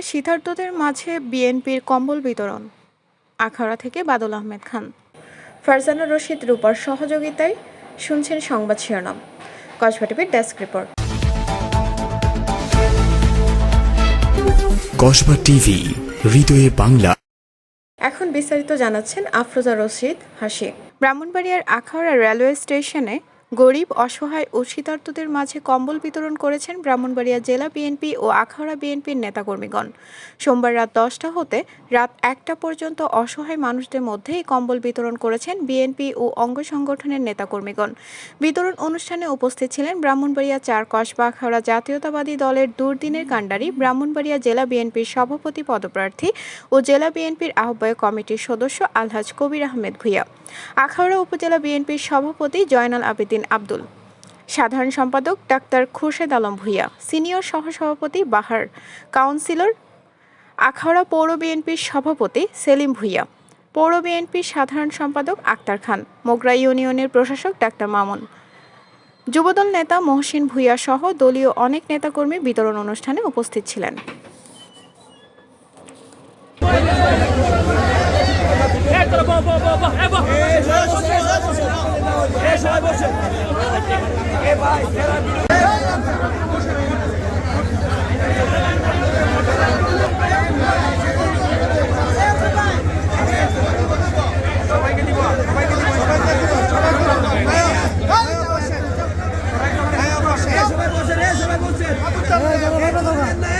আখাউড়ায় শীতার্তদের মাঝে বিএনপির কম্বল বিতরণ। আখাউড়া থেকে বাদল আহমেদ খান। ফারজানা রশিদ রূপার সহযোগিতায় শুনছেন সংবাদ শিরোনাম। কসবা টিভির ডেস্ক রিপোর্ট। কসবা টিভি হৃদয়ে বাংলা। এখন বিস্তারিত জানাচ্ছেন আফরোজা রশিদ হাসি। ব্রাহ্মণবাড়িয়ার আখাউড়া রেলওয়ে স্টেশনে গরিব, অসহায় ও শীতার্তদের মাঝে কম্বল বিতরণ করেছেন ব্রাহ্মণবাড়িয়া জেলা বিএনপি ও আখাউড়া বিএনপির নেতাকর্মীগণ। সোমবার রাত দশটা হতে রাত একটা পর্যন্ত অসহায় মানুষদের মধ্যে এই কম্বল বিতরণ করেছেন বিএনপি ও অঙ্গ সংগঠনের নেতাকর্মীগণ। বিতরণ অনুষ্ঠানে উপস্থিত ছিলেন ব্রাহ্মণবাড়িয়া চার কসবা আখাউড়া জাতীয়তাবাদী দলের দুর্দিনের কাণ্ডারি ব্রাহ্মণবাড়িয়া জেলা বিএনপির সভাপতি পদপ্রার্থী ও জেলা বিএনপির আহ্বায়ক কমিটির সদস্য আলহাজ কবির আহমেদ ভুইয়া। আখাউড়া উপজেলা বিএনপির সভাপতি জয়নাল আবেদিন আব্দুল সাধারণ সম্পাদক ডাক্তার খুরশেদ আলম ভুইয়া সিনিয়র সহসভাপতি বাহার কাউন্সিলর আখাউড়া পৌর বিএনপির সভাপতি সেলিম ভুইয়া পৌর বিএনপির সাধারণ সম্পাদক আক্তার খান মোগরা ইউনিয়নের প্রশাসক ডাক্তার মামুন যুবদল নেতা মহসিন ভুইয়া সহ দলীয় অনেক নেতাকর্মী বিতরণ অনুষ্ঠানে উপস্থিত ছিলেন সবাই বসে এ ভাই Hey, hey, hey, hey, hey, hey,